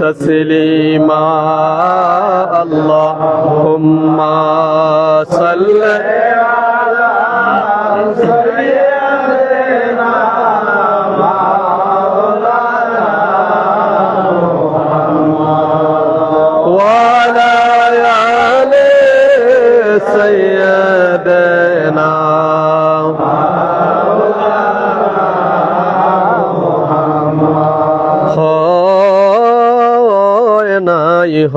تسليما اللهم صل وعلى নাই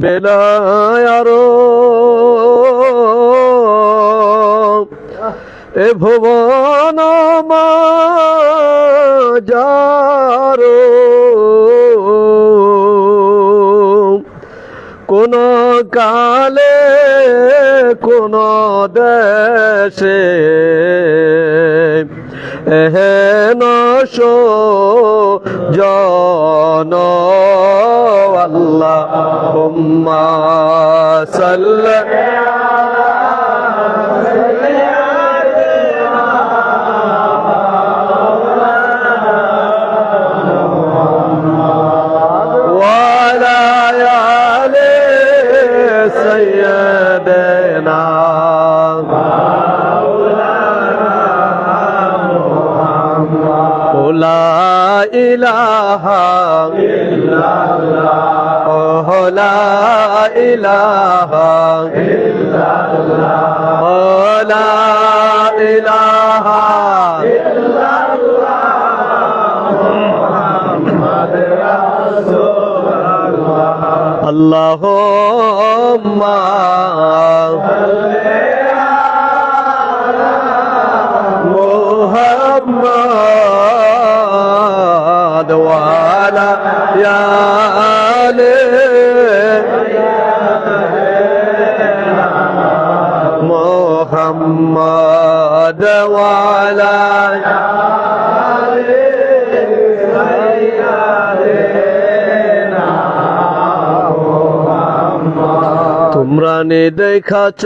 বেলায়ারো এ ভুবন যারো কোন কালে কোন দেশে এহেন জন আল্লাহ সাল্লাল্লাহু إله إلا الله لا إله إلا اللهم محمد محمد وعلى তোমরা নে দেখাছ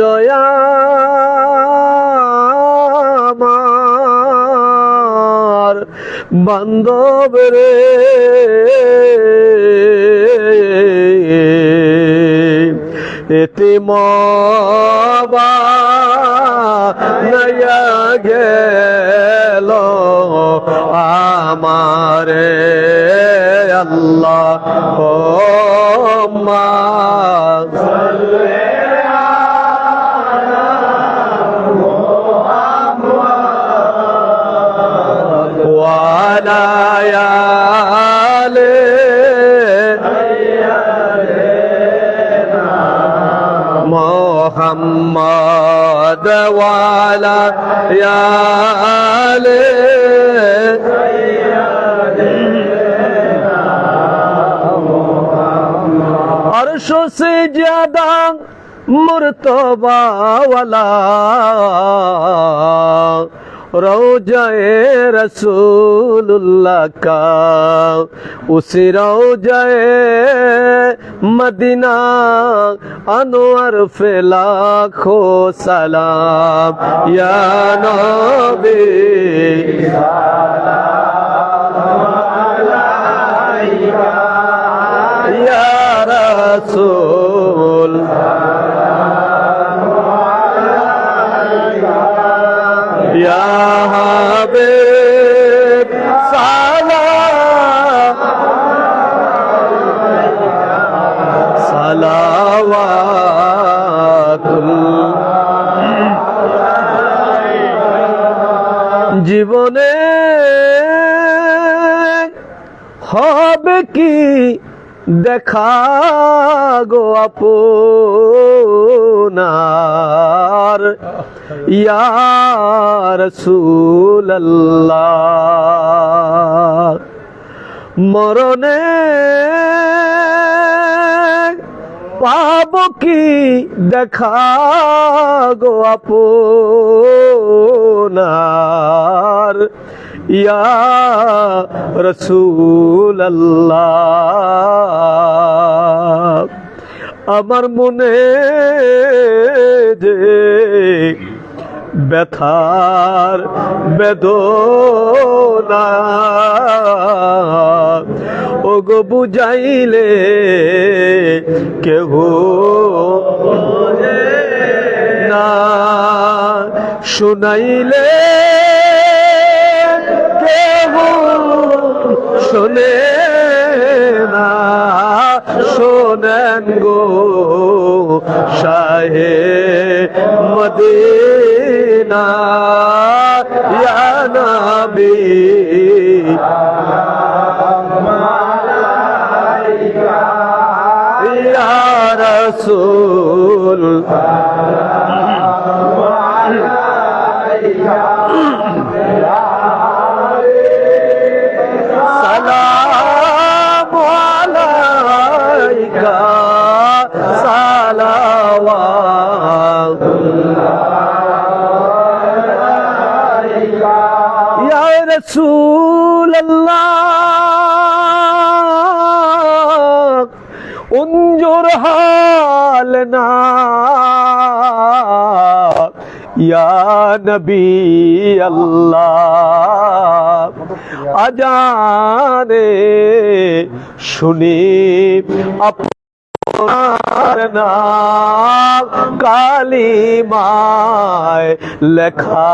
আমার বান্ধব রে এতে মবা নয়া গেল আমারে আল্লাহ ও মা وعلى آل بعد وعلى يا عرش سجدا مرتبہ والا روجائے رسول اللہ کا اسی روجائے মদিনা আনোয়ার ফেলাখো সালাম ইয়া নবী ইয়া রসুল। জীবনে হবে কি দেখা গো আপনার? ইয়ার সুল্লাহ মরণে পাব কি দেখা গো আপনার? ইয়া রসুল আমার মনে যে ব্যথার বেদনা গো বুঝাইলে কেহ না। শুনাইলে কেহ শোনে না। শোনেন গো শাহে মদিনা। ইয়া নবী। রাসূল। সালাম আলাইকা সালাওয়াত। ইয়া রাসূলুল্লাহ। انظر حالنا ইয়া নবী আল্লাহ আজানে শুনি আপনার নাম কালিমায় লেখা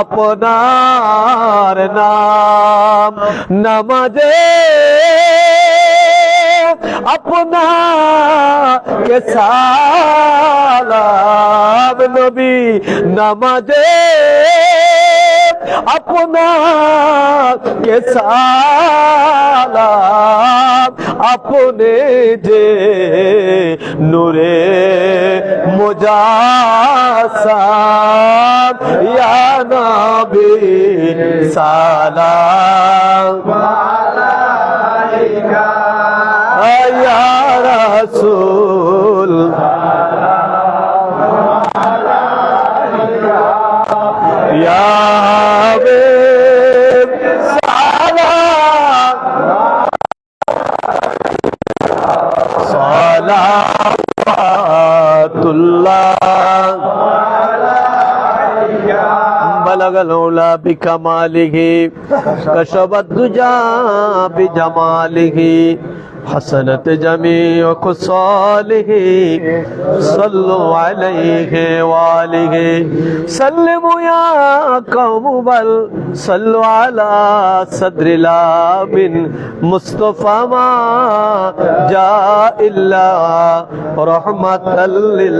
আপনার নাম নামাজে আপনা কে সালাম নবী নামাজে আপনা কে সালাম, আপনে যে নূরে মোজাসাম, ইয়া নবী সালাম। يا رسول يا حبيب سلام صلوات الله بلغ الأولى بكماله كشف الدجى بجماله حسنت جميع خصاله صلوا عليه وآله. سلموا يا قوم بل صلوا على صدر لابن مصطفى ما جاء إلا رحمة لل